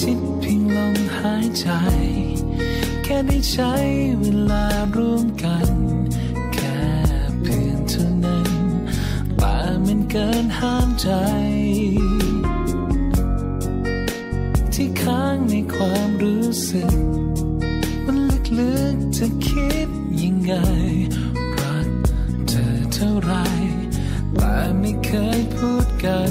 ชิดเพียงลมหายใจ แค่ได้ใช้เวลาร่วมกัน แค่เพียงเท่านั้น แต่มันเกินห้ามใจ ที่ค้างในความรู้สึก มันลึกๆจะคิดยังไง รักเธอเท่าไร แต่ไม่เคยพูดกัน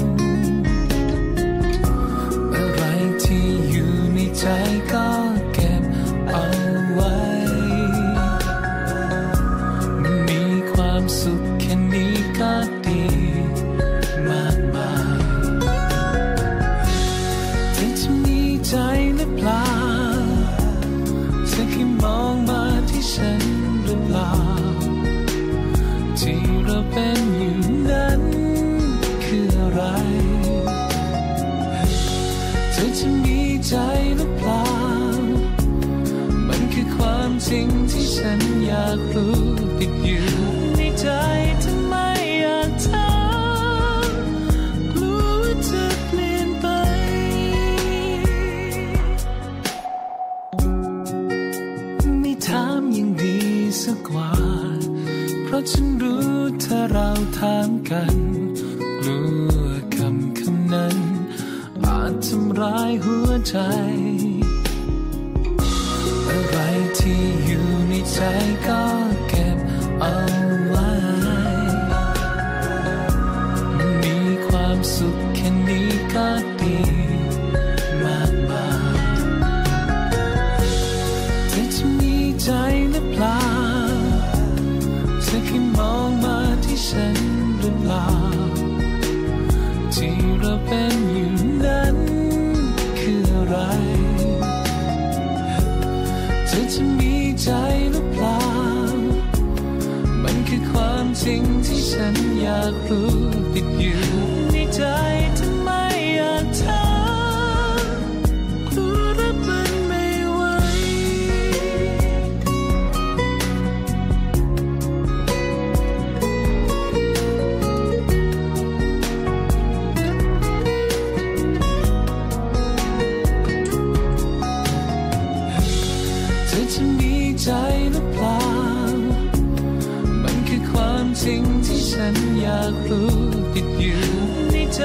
ที่เราเป็นอยู่นั้นคืออะไร เธอจะมีใจหรือเปล่า มันคือความจริงที่ฉันอยากรู้ติดอยู่ในใจทำไมอยากถามกลัวว่าจะเปลี่ยนไป ไม่ถามยังดีสักกว่า ราะฉันรู้ถ้าเราถามกันกลัวคำคำนั้น อาจทำร้ายหัวใจ อะไรที่อยู่ในใจก็เก็บเอาไว้มีความสุขแค่นี้ก็ดีมากมายเธอจะมีใจหรือเปล่า ธอแค่มองมาที่ฉันหรือเปล่า ที่เราเป็นอยู่นั้นคืออะไร เธอจะมีใจหรือเปล่า มันคือความจริงที่ฉันอยากรู้ติดอยู่ เธอจะมีใจหรือเปล่า มันคือความจริงที่ฉันอยากรู้ติดอยู่ในใจ